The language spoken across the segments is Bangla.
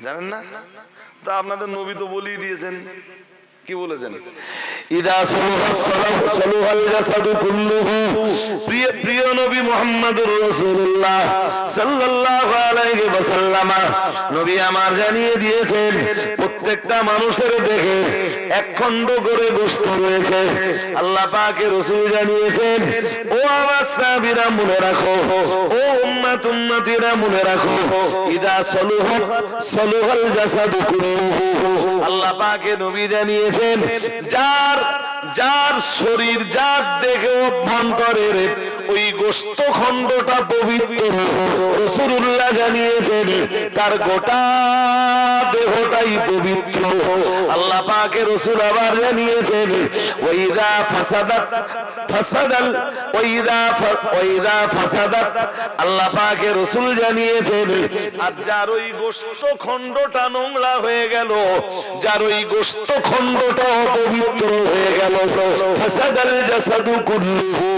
জানেন না? তা আপনাদের নবী তো বলেই দিয়েছেন। কি বলেছেন? ইদা সলুহা সলাহ সলুহাল জাসাদু কুল্লুহু। প্রিয় প্রিয় নবী মোহাম্মদুর রাসূলুল্লাহ সাল্লাল্লাহু আলাইহি ওয়াসাল্লাম নবী আমার জানিয়ে দিয়েছেন প্রত্যেকটা মানুষের দেখে এক খণ্ড করে গোশত রয়েছে। আল্লাহ পাকে রাসূল জানিয়েছেন ও আমার সাহাবীরা মনে রাখো। ও উম্মত উম্মতিরা মনে রাখো। ইদা সলুহা সলুহাল জাসাদু কুল্লুহু। আল্লাহ পাকে নবী জানিয়েছেন যার যার শরীর যার দেখে অভ্যন্তরের ওই গোস্ত খণ্ডটা পবিত্র। রসুল্লাহ জানিয়েছেন, তার গোটা দেহটাই পবিত্র। আল্লাহ পাকে রসুল আবার জানিয়েছেন ওইদা ফাসাদাত, ফাসাদাল ওইদা ওইদা ফাসাদাত। আল্লাহ পাকে রসুল জানিয়েছেন, আর যার ওই গোস্ত খণ্ডটা নোংরা হয়ে গেল, যার ওই গোস্ত খণ্ডটা অপবিত্র হয়ে গেল, ফাসাদাল জাসাদু কুল্লুহু।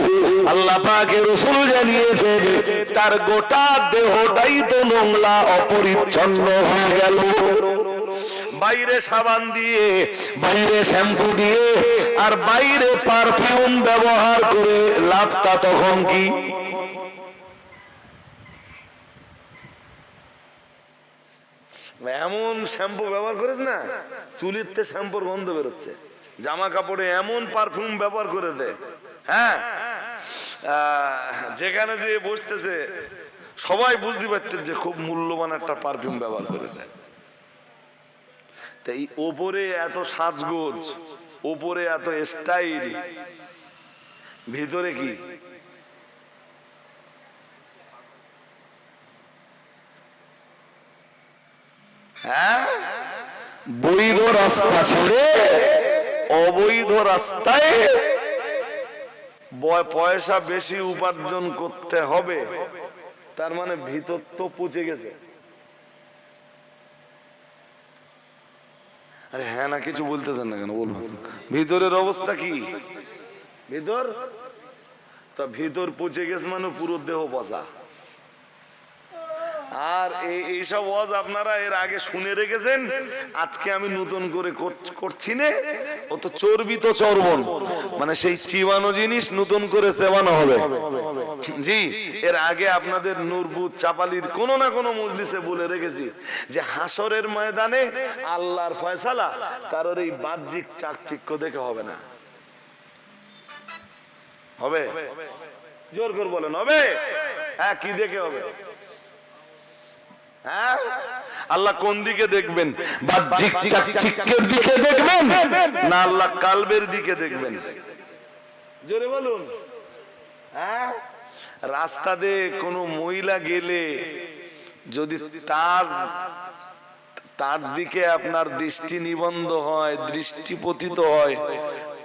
আল্লাহ পাকে রসুল জানিয়েছেন, তার গোটা দেহটাই তো নোংরা, অপরিচ্ছন্ন হয়ে গেল। বাইরে সাবান দিয়ে, বাইরে শ্যাম্পু দিয়ে, আর বাইরে পারফিউম ব্যবহার করে লাভটা তখন কি? এমন শ্যাম্পু ব্যবহার করিস না, চুলির চুলিতে শ্যাম্পুর গন্ধ বেরোচ্ছে। জামা কাপড়ে এমন পারফিউম ব্যবহার করে দে। হ্যাঁ? যেখানে যে বসতেছে, সবাই বুঝতে পারতেন যে খুব মূল্যবান একটা পারফিউম ব্যবহার করে দেয়। তাই ওপরে এত সাজগোজ, ওপরে এত স্টাইল ভিতরে কি? হ্যাঁ? বৈধ রাস্তা ছেড়ে অবৈধ রাস্তায় পয়সা বেশি উপার্জন করতে হবে, তার মানে ভিতর তো গেছে। আরে হ্যাঁ না, কিছু বলতেছেন না কেন? বলুন। ভিতরের অবস্থা কি? ভিতর? তা ভিতর পচে গেছে মানে পুরো দেহ পচা। আর এইসব ওয়াজ আপনারা এর আগে শুনে রেখেছেন। আজকে আমি নতুন করে কর- করছি না। ও তো চর্বিত চর্বণ। মানে সেই চিবানো জিনিস নতুন করে সেবানো হবে। জি, এর আগে আপনাদের নুরবুত চাপালির কোন না কোনো মজলিসে বলে রেখেছি যে হাসরের ময়দানে আল্লাহর ফয়সালা, কারোর এই বাহ্যিক চাকচিক্য দেখে হবে না। হবে? জোর করে বলেন, হবে? হ্যাঁ কি দেখে হবে? আল্লাহ কোন দিকে দেখবেন? বাহ্যিক চাকচিক্যের দিকে দেখবেন। না আল্লাহ কালবের দিকে দেখবেন। জোরে বলুন। হ্যাঁ? রাস্তা দিয়ে কোনো মহিলা গেলে যদি তার তার দিকে আপনার দৃষ্টি নিবন্ধ হয় দৃষ্টি পতিত হয়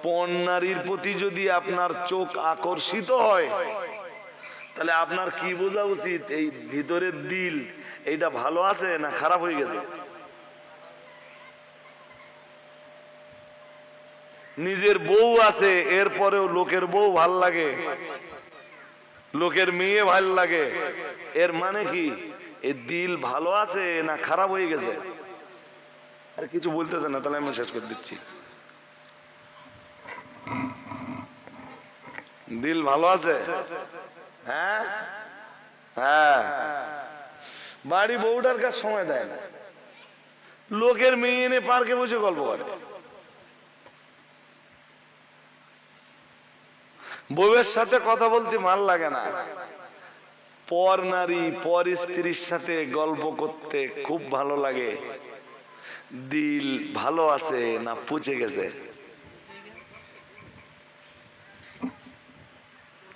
পণ নারীর প্রতি যদি আপনার চোখ আকর্ষিত হয় তাহলে আপনার কি বোঝা উচিত? এই ভিতরের দিল এইটা ভালো আছে না খারাপ হয়ে গেছে? নিজের বউ আছে, এরপরেও লোকের বউ ভালো লাগে। লোকের মেয়ে ভালো লাগে। এর মানে কি? এই দিল ভালো আছে না খারাপ হয়ে গেছে? আর কিছু বলতেছে না, তাহলে আমি শেষ করে দিচ্ছি। দিল ভালো আছে? হ্যাঁ? হ্যাঁ। বাড়ি বউটার কাছে সময় দেয় না। লোকের মেয়ে এনে পার্কে বসে গল্প করে। বউয়ের সাথে কথা বলতে ভালো লাগে না। পর নারী, পর স্ত্রীর সাথে গল্প করতে খুব ভালো লাগে। দিল ভালো আছে না পুচে গেছে?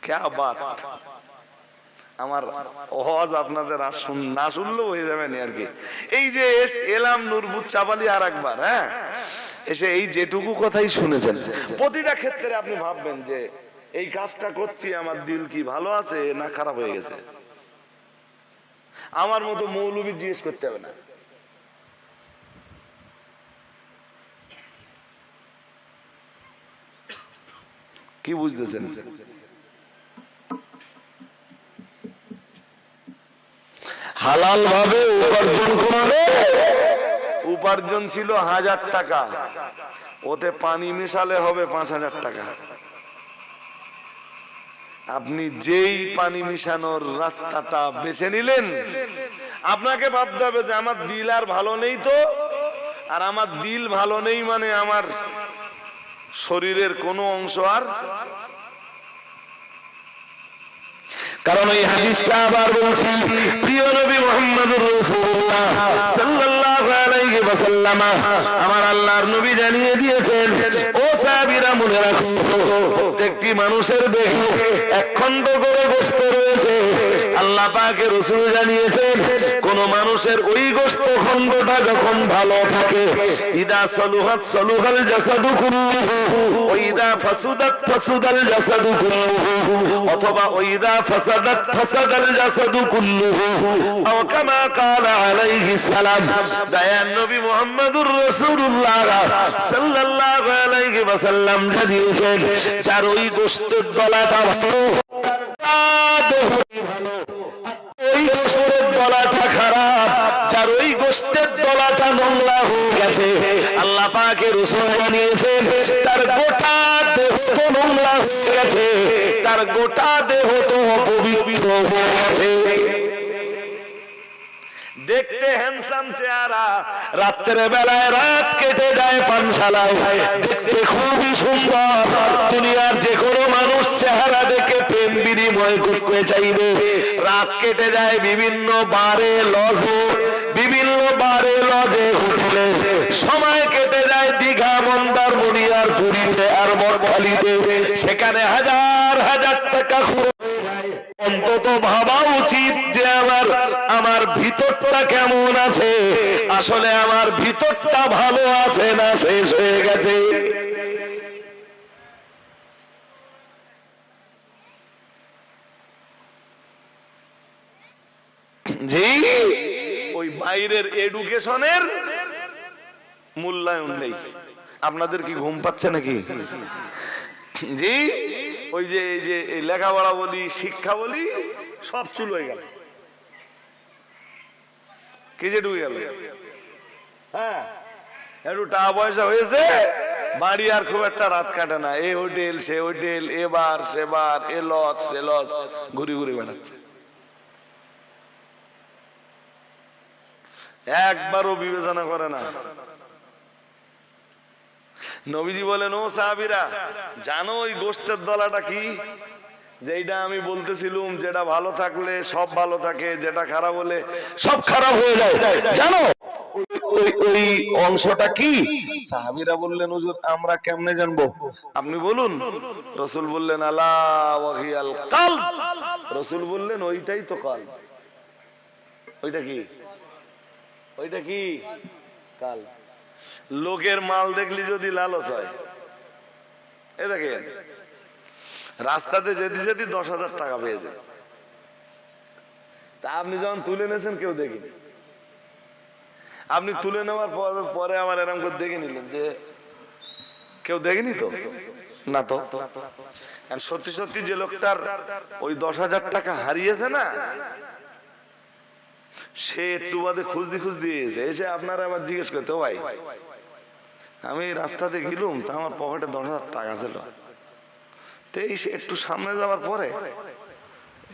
ক্যা বাত আমার অহজ আপনাদের আর শুন- না শুনলেও হয়ে যাবে না আর কি। এই যে এলাম নুরবুত চাপালি আর একবার হ্যাঁ? এসে এই যেটুকু কথাই শুনেছেন। প্রতিটা ক্ষেত্রে আপনি ভাববেন যে, এই কাজটা করছি, আমার দিল কি ভালো আছে না খারাপ হয়ে গেছে? আমার মতো মৌলবী জিজ্ঞেস করতে হবে না। কি বুঝতেছেন? হালাল ভাবে উপার্জন করলে উপার্জন ছিল হাজার টাকা। ওতে পানি মেশালে হবে পাঁচ হাজার টাকা। আপনি যেই পানি মিশানোর রাস্তাটা বেছে নিলেন, আপনাকে ভাবতে হবে যে আমার দিল আর ভালো নেই তো। আর আমার দিল ভালো নেই মানে আমার শরীরের কোনো অংশ আর কারণ এই হাদিসটা আবার বলছি, প্রিয় নবী মোহাম্মদুর রাসূলুল্লাহ সাল্লাল্লাহু আলাইহি ওয়াসাল্লাম আমার আল্লাহর নবী জানিয়ে দিয়েছেন, ও সাহাবীরা, মনে রাখো, প্রত্যেকটি মানুষের দেহে এক খণ্ড করে গোশত রয়েছে। আল্লাহ পাকের রাসূল জানিয়েছেন, কোন মানুষের ওই গোশত খণ্ডটা যখন ভালো থাকে, ইদা সলুহাত সলুহাল জাসাদু কুল্লুহু ওয়া ইদা ফাসুদাত ফাসুদাল জাসাদু কুল্লুহু, অথবা ওইদা ফাসাদাত ফাসাদাল জাসাদু কুল্লুহু, আও কামা ক্বালা আলাইহিস সালাম। দয়ান নবী মুহাম্মদুর রাসূলুল্লাহ সাল্লাল্লাহু আলাইহি ওয়াসাল্লাম জানিয়েছেন, যার ওই গোশতের দলাটা ভালো ভালো ওই গোস্তের দলাটা খারাপ, যার ওই গোস্তের দলাটা নোংরা হয়ে গেছে। আল্লাহ পাকে রসুল জানিয়েছেন তার গোটা দেহ তো নোংরা হয়ে গেছে, তার গোটা দেহ তো অপবিত্র হয়ে গেছে। দেখতে হ্যান্ডসাম চেহারা। রাত্রের বেলায় রাত কেটে যায় পানশালায়। দেখতে খুবই সুন্দর। দুনিয়ার যে কোনো মানুষ চেহারা দেখে প্রেম বিনিময় করতে চাইবে। রাত কেটে যায় বিভিন্ন বারে, লজে। বিভিন্ন বারে, লজে হোটেলে। সময় কেটে যায় দীঘা মন্দার মনিয়ার পুরীতে আর বরখালিতে সেখানে হাজার হাজার টাকা খরচ অন্তত ভাবা উচিত যে আমার আমার ভিতরটা কেমন আছে। আসলে আমার ভিতরটা ভালো আছে না শেষ হয়ে গেছে। ওই বাইরের এডুকেশনের মূল্যায়ন নেই। আপনাদের কি ঘুম পাচ্ছে নাকি? জি, ওই যে, এই যে লেখাপড়া বলি, শিক্ষা বলি, সব চুল হয়ে গেল। কে যে ঢুকে গেল? হ্যাঁ একটু টাকা পয়সা হয়েছে, বাড়ি আর খুব একটা রাত কাটে না। এ হোটেল, সে হোটেল এবার সেবার এ লস সে লস ঘুরি ঘুরি বেড়াচ্ছে। একবারও বিবেচনা করে না। নবীজি বলেন, ও সাহাবিরা, জানো ওই গোষ্ঠের দলাটা কি? যেটা আমি বলতেছিলাম, যেটা ভালো থাকলে সব ভালো থাকে, যেটা খারাপ হলে সব খারাপ হয়ে যায়। জানো? ওই ওই অংশটা কি? সাহাবিরা বললেন, হুজুর, আমরা কেমনে জানব? আপনি বলুন। রসুল বললেন, আলা ওয়াহিয়াল কাল। রসুল বললেন, ওইটাই তো কাল। ওইটা কি? ওইটা কি? কাল। লোকের মাল দেখলি যদি লালচ হয়। এ দেখেন, রাস্তাতে যেতে যেতে দশ হাজার টাকা পেয়ে যায়। তা আপনি যখন তুলে নেছেন কেউ দেখিনি। আপনি তুলে নেওয়ার পর, পরে আমার এরকম করে দেখে নিলেন যে, কেউ দেখেনি তো? না তো? সত্যি সত্যি যে লোকটার ওই দশ হাজার টাকা হারিয়েছে না সে একটু বাদে খুঁজদি খুঁজদি এসে এসে আপনারা আবার জিজ্ঞেস করতে ভাই, আমি রাস্তাতে গেলুম, তা আমার পকেটে দশ হাজার টাকা ছিল। তো এই একটু সামনে যাওয়ার পরে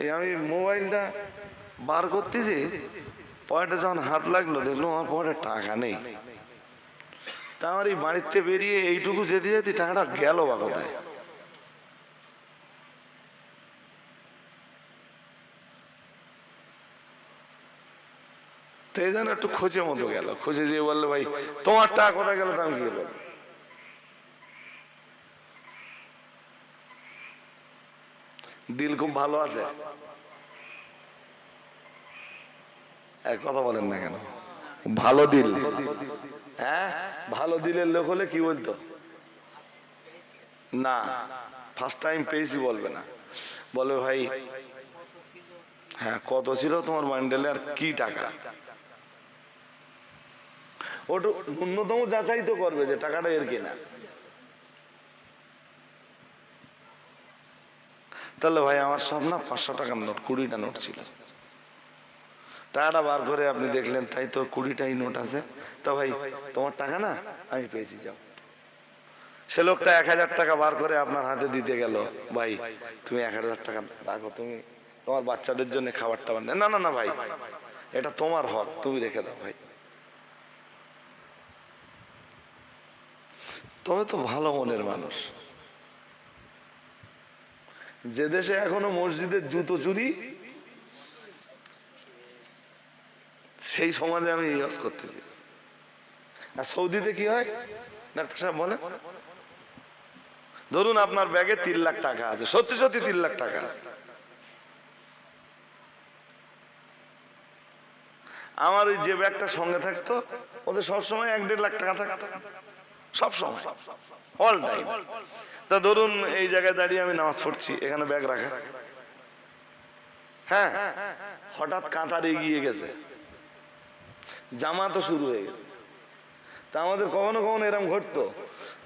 এই আমি মোবাইলটা বার করতেছি, পকেটে যখন হাত লাগল, দেখলাম আমার পকেটে টাকা নেই। তা আমার এই বাড়িতে বেরিয়ে এইটুকু যেতে যেতে টাকাটা গেল বা কোথায়? তো এই জন্য একটু খোঁজে মতো গেল। খুঁজে যেয়ে বলল, ভাই, তোমার টাকা কোথায় গেল তা আমি কি বলব দিল খুব ভালো আছে। কথা বলেন না কেন? ভালো দিল। হ্যাঁ? ভালো দিলের লোক হলে কি বলতো? না ফার্স্ট টাইম পেয়েছি বলবে না। বলে, ভাই হ্যাঁ কত ছিল তোমার বান্ডেলে আর কি টাকা? ওটু ন্যূনতম যাচাই তো করবে যে টাকাটা এর কিনা। তাহলে ভাই, আমার সব না পাঁচশো টাকার নোট, কুড়িটা নোট ছিল। টাকাটা বার করে আপনি দেখলেন, তাই তো কুড়িটাই নোট আছে। তো ভাই, তোমার টাকা না? আমি পেয়েছি, যাও। সে লোকটা এক হাজার টাকা বার করে আপনার হাতে দিতে গেল। ভাই, তুমি এক হাজার টাকা রাখো, তুমি তোমার বাচ্চাদের জন্য খাবার টাবার। না না না ভাই, এটা তোমার হক, তুমি রেখে দাও ভাই। তবে তো ভালো মনের মানুষ। যে দেশে এখনও মসজিদের জুতো চুরি, সেই সমাজে আমি ইউজ করতেছি। আর সৌদিতে কি হয়? ডাক্তার সাহেব বলেন। ধরুন আপনার ব্যাগে তিন লাখ টাকা আছে, সত্যি সত্যি তিন লাখ টাকা আছে। আমার ওই যে ব্যাগটা সঙ্গে থাকতো, ওদের সবসময় এক দেড় লাখ টাকা থাকতো। সব সময়। অল টাইম তা ধরুন এই জায়গায় দাঁড়িয়ে আমি নামাজ পড়ছি, এখানে ব্যাগ রাখা। হ্যাঁ হঠাৎ কাঁটার এগিয়ে গেছে। জামা তো শুরু হয়ে গেছে। তা আমাদের কখনো কখনো এরকম ঘটতো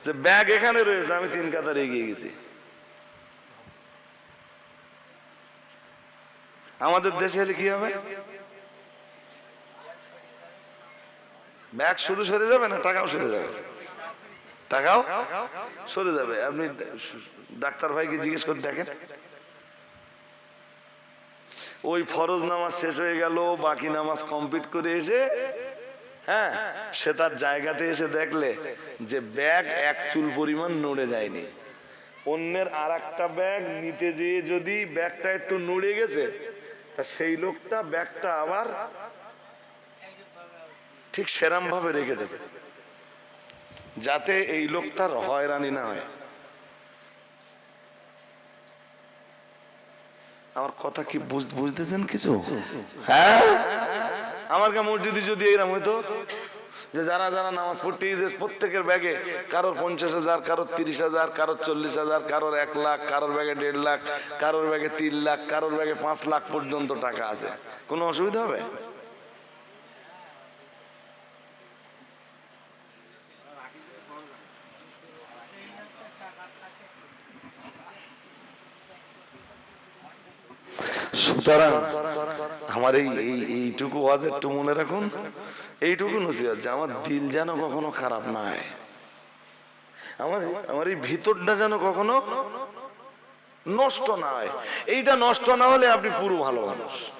যে ব্যাগ এখানে রয়েছে, আমি তিন কাতার এগিয়ে গেছি। আমাদের দেশে হলে কি হবে? ব্যাগ শুধু সরে যাবে না টাকাও সরে যাবে? টাকাও সরে যাবে। আপনি ডাক্তার ভাইকে জিজ্ঞেস করে দেখেন। ওই ফরজ নামাজ শেষ হয়ে গেল, বাকি নামাজ কমপ্লিট করে এসে হ্যাঁ সে তার জায়গাতে এসে দেখলে যে ব্যাগ এক চুল পরিমাণ নড়ে যায়নি। অন্যের আর একটা ব্যাগ নিতে যেয়ে যদি ব্যাগটা একটু নড়ে গেছে, তা সেই লোকটা ব্যাগটা আবার ঠিক সেরাম ভাবে রেখে দেবে। যাতে এই লোকটার হয়রানি না হয়। আমার কথা কি বুঝ- বুঝতেছেন কিছু? হ্যাঁ? আমার কা মসজিদে যদি এরকম হইতো, যে যারা যারা নামাজ পড়তে প্রত্যেকের ব্যাগে কারোর পঞ্চাশ হাজার, কারোর তিরিশ হাজার, কারোর চল্লিশ হাজার, কারোর এক লাখ, কারোর ব্যাগে দেড় লাখ, কারোর ব্যাগে তিন লাখ, কারোর ব্যাগে পাঁচ লাখ পর্যন্ত টাকা আছে। কোনো অসুবিধা হবে? সুতরাং আমার এই এই- এইটুকু ওয়াজ একটু মনে রাখুন। এইটুকু নসিহত যে আমার দিল যেন কখনো খারাপ না হয়। আমার আমার এই ভিতরটা যেন কখনো নষ্ট না হয়। এইটা নষ্ট না হলে আপনি পুরো ভালো মানুষ।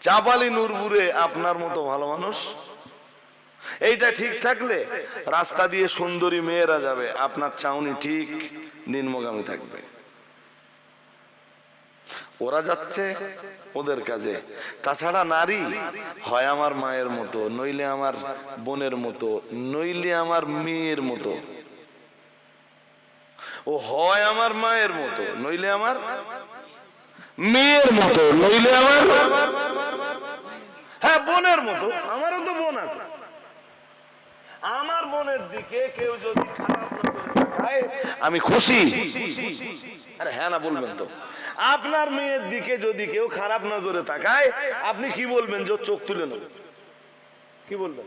চাপালি নূরপুরে আপনার মতো ভালো মানুষ। এইটা ঠিক থাকলে রাস্তা দিয়ে সুন্দরী মেয়েরা যাবে। আপনার চাউনি ঠিক নিম্নগামী থাকবে। ওরা যাচ্ছে ওদের কাজে। তাছাড়া নারী, হয় আমার মায়ের মতো, নইলে আমার বোনের মতো, নইলে আমার মেয়ের মতো। ও হয় আমার মায়ের মতো, নইলে আমার মেয়ের মতো, নইলে আমার হ্যাঁ বোনের মতো, আমারও তো বোন আছে। আমার বোনের দিকে কেউ যদি খারাপ আমি খুশি। আরে হ্যাঁ না বলবেন তো। আপনার মেয়ের দিকে যদি কেউ খারাপ নজরে তাকায় আপনি কি বলবেন? যে চোখ তুলে নেবেন কি বলবেন?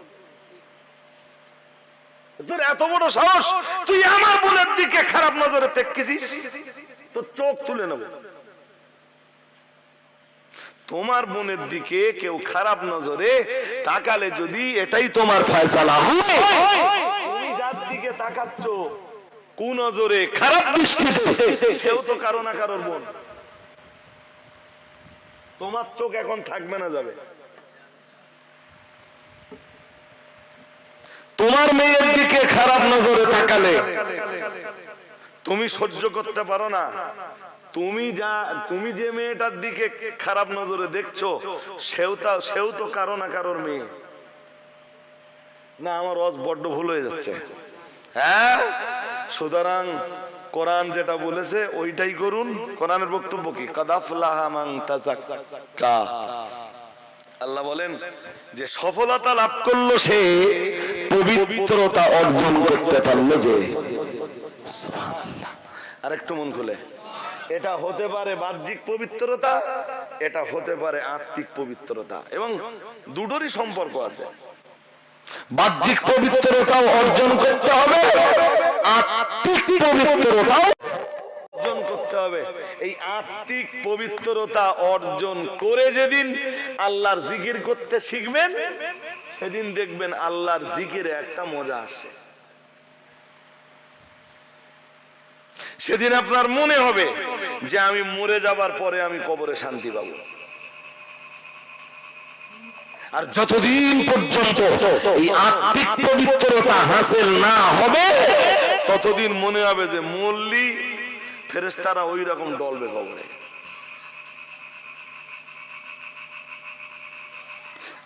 তোর এত বড় সাহস তুই আমার বোনের দিকে খারাপ নজরে দেখেছিস? তোর চোখ তুলে নেব। তোমার বোনের দিকে কেউ খারাপ নজরে তাকালে যদি এটাই তোমার ফয়সালা। হয়। তুমি যার দিকে তাকাচ্ছ কু নজরে খারাপ দৃষ্টিতে সেও তো কারও না কারোর বোন তোমার চোখ এখন থাকবে না যাবে। তোমার মেয়ের দিকে খারাপ নজরে তাকালে। তুমি সহ্য করতে পারো না। তুমি যা তুমি যে মেয়েটার দিকে খারাপ নজরে দেখছ সেও তা সেও তো কারও না কারোর মেয়ে। না আমার অজ বড্ড ভুল হয়ে যাচ্ছে। হ্যাঁ? সুতরাং কোরআন যেটা বলেছে, ওইটাই করুন। কোরআনের বক্তব্য কি? আল্লাহ বলেন যে সফলতা লাভ করল সে, পবিত্রতা অর্জন করতে পারল যে। আর একটু মন খুলে। এটা হতে পারে বাহ্যিক পবিত্রতা, এটা হতে পারে আত্মিক পবিত্রতা। এবং দুটোরই সম্পর্ক আছে। বাহ্যিক পবিত্রতাও অর্জন করতে হবে, আত্মিক পবিত্রতাও অর্জন করতে হবে। এই আত্মিক পবিত্রতা অর্জন করে যেদিন আল্লাহর জিকির করতে শিখবেন, সেদিন দেখবেন আল্লাহর জিকিরে একটা মজা আসে। সেদিন আপনার মনে হবে যে আমি মরে যাবার পরে আমি কবরে শান্তি পাবো। আর যতদিন পর্যন্ত এই আত্মিক পবিত্রতা হাসিল না হবে, ততদিন মনে হবে যে মল্লি ফেরেস্তারা ওই রকম ডলবে কবরে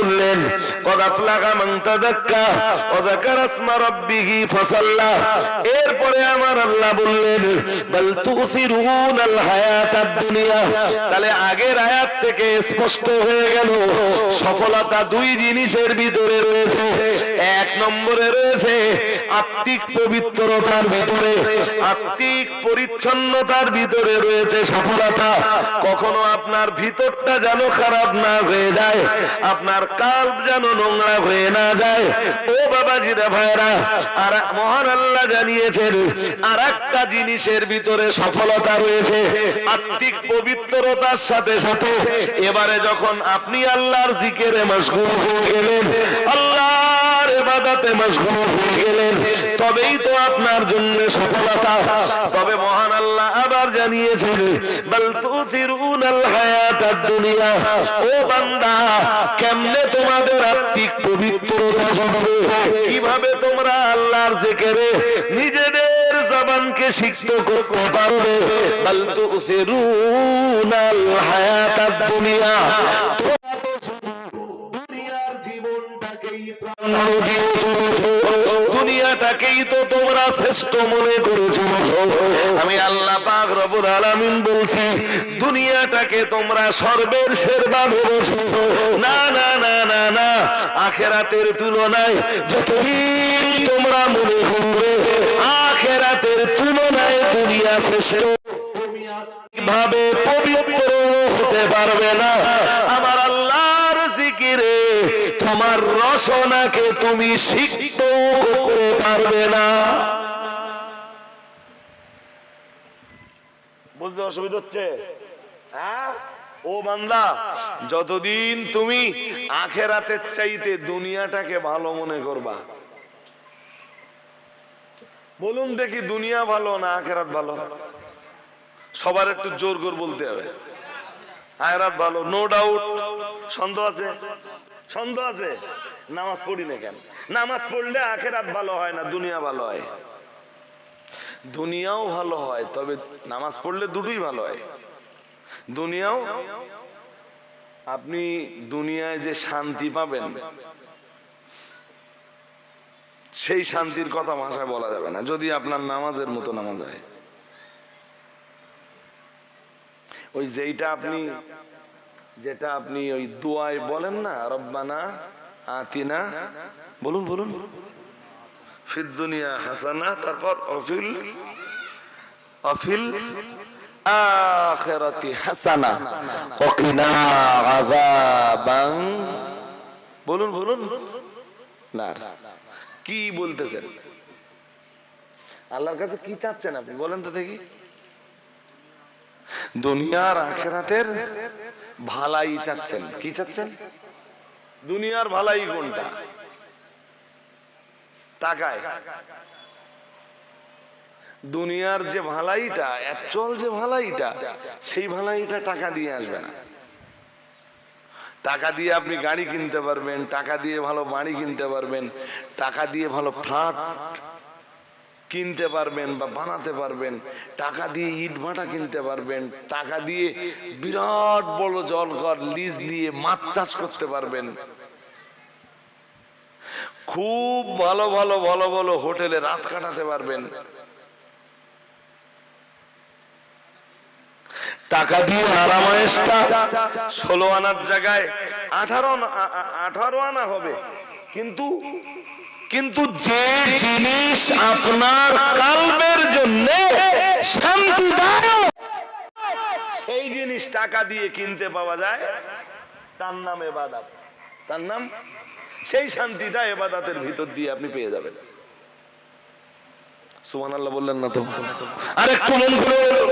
বললেন এরপরে আমার আল্লাহ বললেন তাহলে আগের আয়াত থেকে স্পষ্ট হয়ে গেল, সফলতা দুই জিনিসের ভিতরে রয়েছে। এক নম্বরে রয়েছে আত্মিক পবিত্রতার ভিতরে। আত্মিক পরিচ্ছন্নতার ভিতরে রয়েছে সফলতা। কখনো আপনার ভিতরটা যেন খারাপ না হয়ে যায়। আপনার কাল যেন নোংরা হয়ে না যায়। ও ভাইরা আর মহান আল্লাহ জানিয়েছেন আর একটা জিনিসের ভিতরে সফলতা রয়েছে, আত্মিক পবিত্রতার সাথে সাথে। এবারে যখন আপনি আল্লাহর জিকেরে মশগুল হয়ে গেলেন আল্লাহর এবাদাতে মশগুল হয়ে গেলেন। তবেই তো আপনার জন্য সফলতা। তবে মহান আল্লাহ আবার জানিয়েছেন, বল তুসিরুনাল হায়াতাদ দুনিয়া ও বান্দা, কেমনে তোমাদের আত্মিক পবিত্রতা জন্মে কীভাবে তোমরা আল্লাহর জিকিরে নিজেদের জবানকে সিক্ত করতে পারবে? বল তুসিরুনাল হায়াতাদ দুনিয়া দুনিয়াটাকেই তো তোমরা শ্রেষ্ঠ মনে করে আমি আল্লাহ পাক রব্বুল আলামিন বলছি, দুনিয়াটাকে তোমরা সর্বের সেরবা ভেবেছো। না না না না না, আখেরাতের তুলনায় যতদিন তোমরা মনে করবে, আখেরাতের তুলনায় দুনিয়া শ্রেষ্ঠ। ভাবে পবিত্র হতে পারবে না। আমার আল্লাহর জিকিরে তোমার রসনাকে তুমি সিক্ত করতে পারবে না। বুঝতে অসুবিধা হচ্ছে? হ্যাঁ? ও বান্দা, যতদিন তুমি আখেরাতের চাইতে দুনিয়াটাকে ভালো মনে করবা, বলুন দেখি দুনিয়া ভালো না আখেরাত ভালো? সবার একটু জোর করে বলতে হবে। আখেরাত ভালো নো ডাউট সন্দেহ আছে? সন্দেহ আছে? নামাজ পড়ি না কেন? নামাজ পড়লে আখেরাত ভালো হয় না, দুনিয়া ভালো হয়? দুনিয়াও ভালো হয়, তবে নামাজ পড়লে দুটোই ভালো হয়। দুনিয়াও? আপনি দুনিয়ায় যে শান্তি পাবেন, সেই শান্তির কথা ভাষায় বলা যাবে না, যদি আপনার নামাজের মতো নামাজ হয়। ওই যেইটা আপনি যেটা আপনি ওই দোয়ায় বলেন না, রব্বানা আতিনা। বলুন বলুন। হাসানা, তারপর অফিল অফিল হাসানা ওকিনা আযাবান। বলুন বলুন। না। কি বলতেছেন? আল্লাহর কাছে কি চাচ্ছেন আপনি? বলেন তো দেখি। দুনিয়ার আখেরাতের ভালাই চাচ্ছেন। কি চাচ্ছেন? দুনিয়ার ভালাই কোনটা? টাকায়। দুনিয়ার যে ভালাইটা অ্যাকচুয়াল যে ভালাইটা, সেই ভালাইটা টাকা দিয়ে আসবে না। টাকা দিয়ে আপনি গাড়ি কিনতে পারবেন, টাকা দিয়ে ভালো বাড়ি কিনতে পারবেন, টাকা দিয়ে ভালো ফ্ল্যাট কিনতে পারবেন বা বানাতে পারবেন। টাকা দিয়ে ইট ভাটা কিনতে পারবেন। টাকা দিয়ে বিরাট বড় জলঘর, লিজ দিয়ে মাছ চাষ করতে পারবেন। খুব ভালো ভালো ভালো ভালো হোটেলে রাত কাটাতে পারবেন। টাকা দিয়ে আরামায়েশটা ষোলো আনার জায়গায় আঠারো আঠারো আনা হবে। কিন্তু কিন্তু যে জিনিস আপনার কালবের জন্য শান্তিদায়ক, সেই জিনিস টাকা দিয়ে কিনতে পাওয়া যায়। তার নাম এবাদাত। তার নাম সেই শান্তিটা এবাদাতের ভিতর দিয়ে আপনি পেয়ে যাবেন। সুমান আল্লাহ বললেন না তো? আরেকটু মন খুলে বলুন।